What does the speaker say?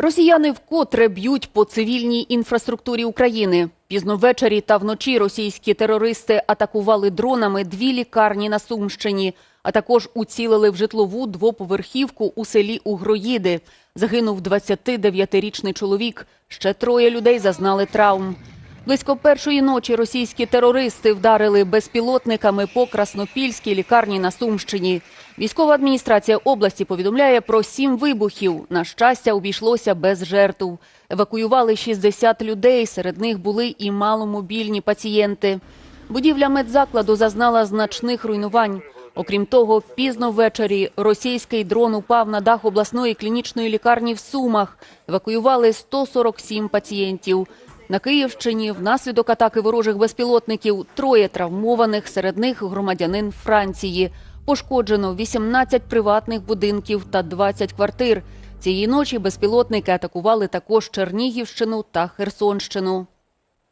Росіяни вкотре б'ють по цивільній інфраструктурі України. Пізно ввечері та вночі російські терористи атакували дронами дві лікарні на Сумщині, а також уцілили в житлову двоповерхівку у селі Угроїди. Загинув 29-річний чоловік. Ще троє людей зазнали травм. Близько першої ночі російські терористи вдарили безпілотниками по Краснопільській лікарні на Сумщині. Військова адміністрація області повідомляє про сім вибухів. На щастя, обійшлося без жертв. Евакуювали 60 людей, серед них були і маломобільні пацієнти. Будівля медзакладу зазнала значних руйнувань. Окрім того, пізно ввечері російський дрон упав на дах обласної клінічної лікарні в Сумах. Евакуювали 147 пацієнтів. На Київщині внаслідок атаки ворожих безпілотників троє травмованих, серед них громадянин Франції. Пошкоджено 18 приватних будинків та 20 квартир. Цієї ночі безпілотники атакували також Чернігівщину та Херсонщину.